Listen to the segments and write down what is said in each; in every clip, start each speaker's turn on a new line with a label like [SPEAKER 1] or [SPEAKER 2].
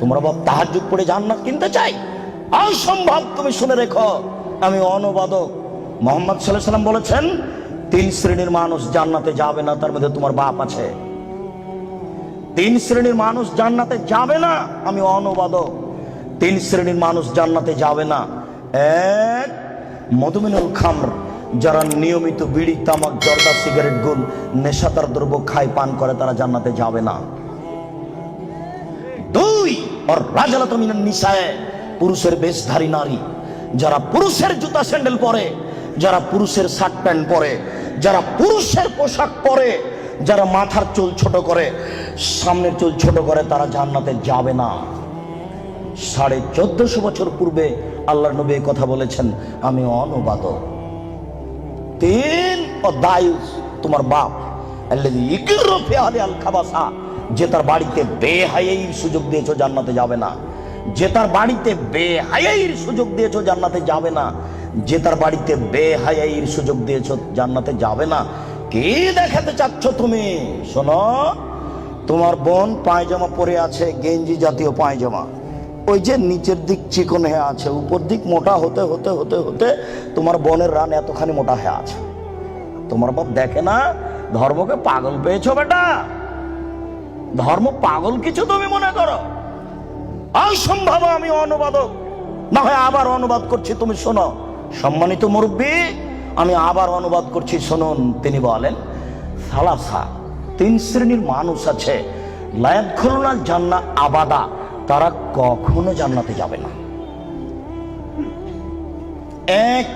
[SPEAKER 1] তোমরা বাপ তাহাজুদ পড়ে জান্নাত কিনতে চাই? অসম্ভব তুমি শুনে রেখো। আমি অনুবাদক মোহাম্মদ সাল্লাম বলেছেন, তিন শ্রেণির মানুষ জান্নাতে যাবে না, তার মধ্যে তোমার বাপ আছে। তিন শ্রেণির মানুষ জান্নাতে যাবে না, আমি অনুবাদক। তিন শ্রেণির মানুষ জান্নাতে যাবে না। এক, মধুমিনুল খামর, যারা নিয়মিত বিড়ি, তামাক, জর্দা, সিগারেট, গুল, নেশাদার দ্রব্য খায়, পান করে, তারা জান্নাতে যাবে না। পুরুষের বেশধারী নারী, যারা পুরুষের জুতা স্যান্ডেল পরে, যারা পুরুষের শার্ট প্যান্ট পরে, যারা পুরুষের পোশাক পরে, যারা মাথার চুল ছোট করে, সামনের চুল ছোট করে, তারা জান্নাতে যাবে না। সাড়ে চোদ্দশো বছর পূর্বে আল্লাহ নবী কথা বলেছেন, আমি অনুবাদক তিন ও দায়ুস তোমার বাপ, আল্লাযী ইকরু ফি আল খাবাসা। যে তার বাড়িতে বেহায়াইর সুযোগ দিয়েছ জান্নাতে যাবে না। যে তার বাড়িতে বেহায়াইর সুযোগ দিয়েছ জান্নাতে যাবে না। যে তার বাড়িতে বেহায়াইর সুযোগ দিয়েছ জান্নাতে যাবে না। কি দেখাতে চাচ্ছ তুমি? শোনো, তোমার বোন পায়জামা পরে আছে, গেঞ্জি জাতীয় পায়জামা। ওই যে নিচের দিক চিকন হয়ে আছে, উপর দিক মোটা হতে হতে হতে হতে তোমার বোনের রান এতখানি মোটা হয়ে আছে। তোমার বাপ দেখে না, ধর্মকে পাগল পেয়েছ বেটা। ধর্ম পাগল কিছু তুমি মনে করো? অসম্ভব আমি অনুবাদক। না হয় আবার অনুবাদ করছি, তুমি শোনো। সম্মানিত মুরব্বী, আমি আবার অনুবাদ করছি, শুনুন। তিনি বলেন, সালাসা, তিন শ্রেণির মানুষ আছে। জান্না আবাদা। তারা কখনো জান্নাতে যাবে না। এক,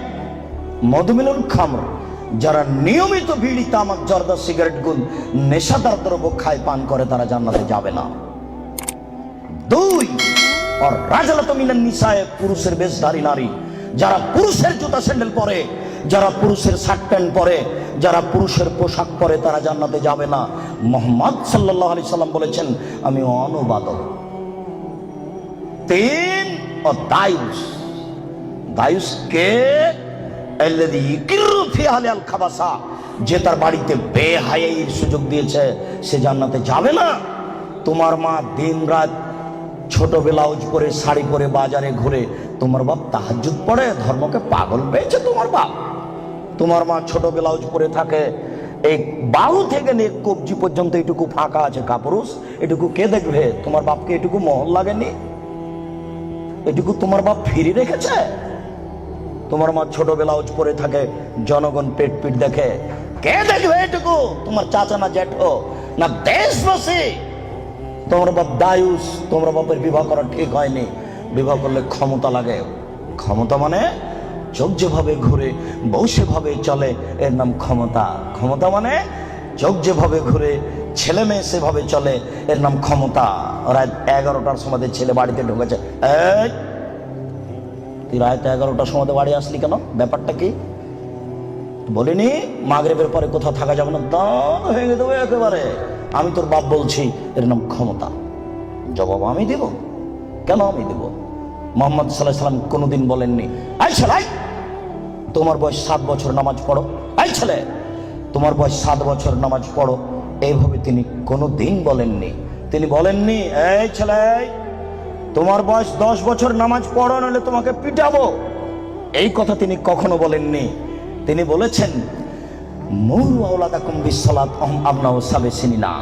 [SPEAKER 1] মধুমিলন খামর। যারা নিয়মিত বিড়ি, তামাক, জর্দা, সিগারেট গুল নেশাদার দ্রব্য খায়, পান করে, তারা জান্নাতে যাবে না। দুই আর রাজালত মিনান নিসায়, পুরুষের বেশধারী নারী। যারা পুরুষের জুতা স্যান্ডেল পরে, যারা পুরুষের শার্ট প্যান্ট পরে, যারা পুরুষের পোশাক পরে, তারা জান্নাতে যাবে না। মোহাম্মদ সাল্লাহ আলি সাল্লাম বলেছেন, আমি অনুবাদক। তিন, ও দায়ুস। দায়ুস কে? যে তার বাড়িতে বেহায়াইর সুযোগ দিয়েছে, সে জান্নাতে যাবে না। তোমার মা দিন রাত ছোট ব্লাউজ পরে, শাড়ি পরে বাজারে ঘুরে, তোমার বাপ তাহাজ্জুদ পড়ে, ধর্মকে পাগল পেয়েছে তোমার বাপ। তোমার মা ছোট ব্লাউজ পরে থাকে, এই বাহু থেকে নিয়ে কবজি পর্যন্ত এটুকু ফাঁকা আছে কাপুরুষ, এটুকু কে দেখবে? তোমার বাপকে এটুকু মহল লাগেনি? এটুকু তোমার বাপ ফিরি রেখেছে? তোমার মা ছোট ব্লাউজ পরে থাকে, জনগণ পেট পিট দেখে। কে দেখবে এটুকু? তোমার চাচা না জ্যাঠো না দেশবাসী? তোমার বাপ দায়ুস, তোমার বাপের বিবাহ করা ঠিক হয়নি। বিবাহ করলে ক্ষমতা লাগে। ক্ষমতা মানে চোখ যেভাবে ঘুরে, বউ সেভাবে চলে, এর নাম ক্ষমতা। ক্ষমতা মানে চোখ যেভাবে ঘুরে, ছেলে মেয়ে সেভাবে চলে, এর নাম ক্ষমতা। রাত এগারোটার সময় ছেলে বাড়িতে ঢুকেছে, এই তুই রাত এগারোটার সময় বাড়ি আসলি কেন? ব্যাপারটা কি? বলিনি, মাগরেবের পরে কোথাও থাকা যাবে না? দান ভেঙে দেবো একেবারে। আমি তোর বাপ বলছি, এর নাম ক্ষমতা। জবাব আমি দেব। কেন আমি দেব? মোহাম্মদ সাল্লাহ সাল্লাম কোনোদিন বলেননি আই ছেলে, তোমার বয়স সাত বছর নামাজ পড়ো। আই ছেলে, তোমার বয়স সাত বছর নামাজ পড়ো। এইভাবে তিনি কোনো দিন বলেননি। তিনি বলেননি, এই ছেলে তোমার বয়স দশ বছর নামাজ পড়ো, নাহলে তোমাকে পিটাবো। এই কথা তিনি কখনো বলেননি। তিনি বলেছেন, মূল আওলাদাকুম বিশ্বলাত অহম আবনাও সাবে না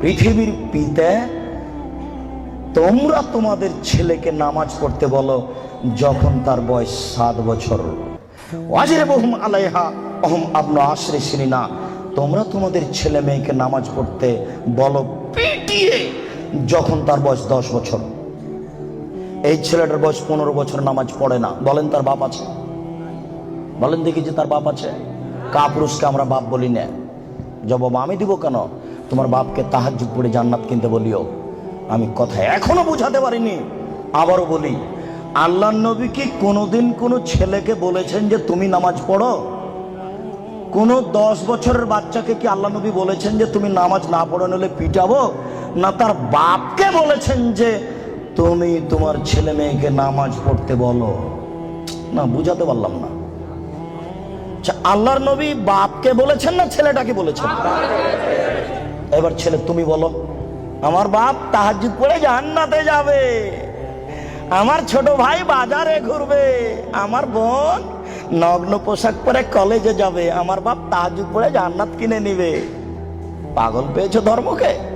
[SPEAKER 1] পৃথিবীর পিতে তোমরা তোমাদের ছেলেকে নামাজ পড়তে বলো যখন তার বয়স সাত বছর। ওয়াজিরে বহুম আলাইহা, অহম আবনা আশ্রে না তোমরা তোমাদের ছেলে মেয়েকে নামাজ পড়তে বলো পিটিয়ে যখন তার বয়স দশ বছর। এই ছেলেটার বয়স পনেরো বছর, নামাজ পড়ে না। বলেন তার বাপ আছে? বলেন দেখি যে তার বাপ আছে? কাপুরুষকে আমরা বাপ বলি না। জবাব, আমি দিব কেন? তোমার বাপকে তাহাজ্জুদ পড়ে জান্নাত কিনতে বলিও। আমি কথা এখনও বুঝাতে পারিনি। আবারও বলি, আল্লাহ নবী কি কোনোদিন কোনো ছেলেকে বলেছেন যে তুমি নামাজ পড়ো? কোনো দশ বছরের বাচ্চাকে কি আল্লাহ নবী বলেছেন যে তুমি নামাজ না পড়ো নিলে পিটাবো? না তার বাপকে বলেছেন যে তুমি তোমার ছেলে মেয়েকে নামাজ পড়তে বলো। না বুঝাতে পারলাম না। আচ্ছা, আল্লাহর নবী বাপকে বলেছেন না ছেলেটাকে বলেছেন? এবার ছেলে তুমি বলো আমার বাপ তাহাজুদ পড়ে জান্নাতে যাবে। আমার ছোট ভাই বাজারে ঘুরবে। আমার বোন নগ্ন পোশাক পরে কলেজে যাবে। আমার বাপ তাহাজুদ পড়ে জান্নাত কিনে নিবে। পাগল পেয়েছ ধর্মকে?